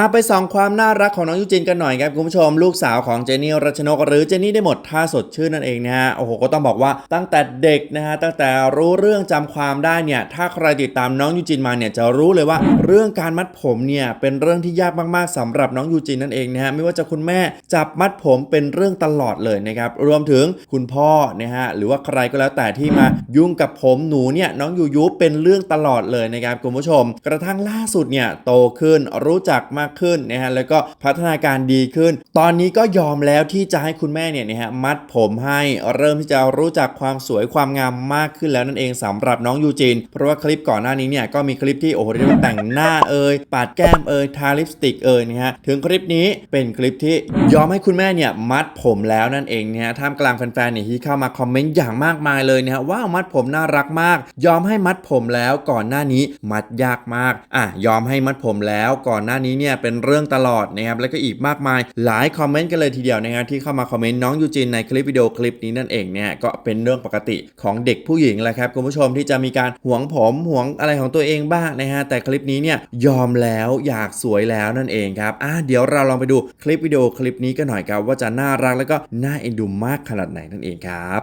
พาไปส่องความน่ารักของน้องยูจินกันหน่อยครับคุณผู้ชม ลูกสาวของเจนี่รัชนกหรือเจนี่ได้หมดท่าสดชื่นนั่นเองนะฮะโอ้โหก็ต้องบอกว่าตั้งแต่เด็กนะฮะตั้งแต่รู้เรื่องจำความได้เนี่ยถ้าใครติดตามน้องยูจินมาเนี่ยจะรู้เลยว่า เรื่องการมัดผมเนี่ยเป็นเรื่องที่ยากมากๆสำหรับน้องยูจินนั่นเองนะฮะไม่ว่าจะคุณแม่จับมัดผมเป็นเรื่องตลอดเลยนะครับรวมถึงคุณพ่อนะฮะหรือว่าใครก็แล้วแต่ที่มายุ่งกับผมหนูเนี่ยน้องยูยูเป็นเรื่องตลอดเลยนะครับคุณผู้ชม กระทั่งล่าสุดเนี่ยโตขึ้นรู้จักมากขึ้นนะฮะแล้วก็พัฒนาการดีขึ้น ตอนนี้ก็ยอมแล้วที่จะให้คุณแม่เนี่ยนะฮะมัดผมให้เริ่มที่จะรู้จักความสวยความงามมากขึ้นแล้วนั่นเองสำหรับน้องยูจิน เพราะว่าคลิปก่อนหน้านี้เนี่ยก็มีคลิปที่โอ้โหเรียกว่าแต่งหน้าเอ่ยปาดแก้มเอ่ยทาลิปสติกเอ่ยนะฮะถึงคลิปนี้เป็นคลิปที่ยอมให้คุณแม่เนี่ยมัดผมแล้วนั่นเองนะฮะท่ามกลางแฟนๆเนี่ยที่เข้ามาคอมเมนต์อย่างมากมายเลยนะฮะว้าวมัดผมน่ารักมาก ยอมให้มัดผมแล้วก่อนหน้านี้มัดยากมากอะยอมให้มัดผมแล้วก่อนหน้านี้เนี่ยเป็นเรื่องตลอดนะครับแล้วก็อีกมากมายหลายคอมเมนต์กันเลยทีเดียวนะครับที่เข้ามาคอมเมนต์น้องยูจินในคลิปวิดีโอคลิปนี้นั่นเองเนี่ยก็เป็นเรื่องปกติของเด็กผู้หญิงแหละครับคุณผู้ชมที่จะมีการหวงผมหวงอะไรของตัวเองบ้างนะฮะแต่คลิปนี้เนี่ยยอมแล้วอยากสวยแล้วนั่นเองครับอะเดี๋ยวเราลองไปดูคลิปวิดีโอคลิปนี้กันหน่อยครับว่าจะน่ารักแล้วก็น่าเอ็นดูมากขนาดไหนนั่นเองครับ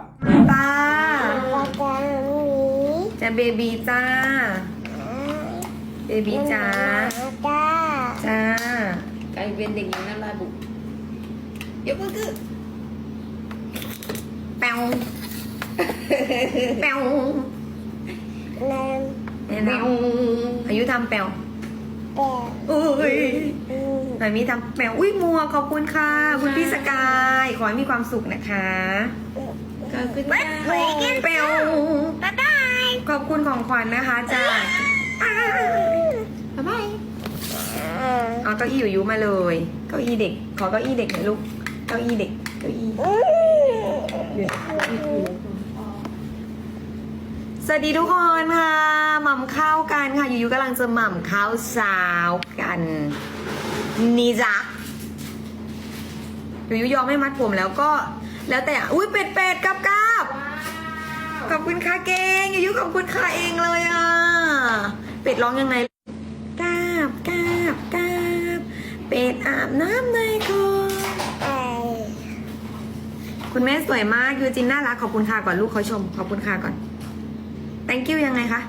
ตาปากกาหมีจะเบบีจ้า เบบีจ้าปากกาจ้ากลายเป็นเด็กหญิงน้ำลายบุกยกมือขึ้นแปวแปวแนมเนี่ยนะอายุทำแปวแปะอุ้ยอืมหน่อยมีทำแปวอุ้ยมัวขอบคุณค่ะ คุณพี่สกาย ขอให้มีความสุขนะคะขอบคุณค่ะแปวบ๊ายบายขอบคุณของขวัญนะคะจ้า เก้าอี้อยู่ยุมาเลย เก้าอี้เด็ก ขอเก้าอี้เด็กหน่อยลูก เก้าอี้เด็ก เก้าอี้สวัสดีทุกคนค่ะหม่ำข้าวกันค่ะ อยู่ๆกำลังจะหม่ำข้าวสาวกัน นี่จ้ะอยู่ๆยอมให้มัดผมแล้วก็ แล้วแต่ อุ้ยเป็ดเป็ดกับกับขอบคุณค่ะเก่งอยู่ๆขอบคุณค่ะเองเลยอะ เป็ดร้องยังไงกาบกาบกาบ เป็ดอาบน้ำในคลยค่ะคุณแม่สวยมากยูจินน่ารักขอบคุณค่ะก่อนลูกเขาชม ขอบคุณค่ะก่อน thank you ยังไงคะ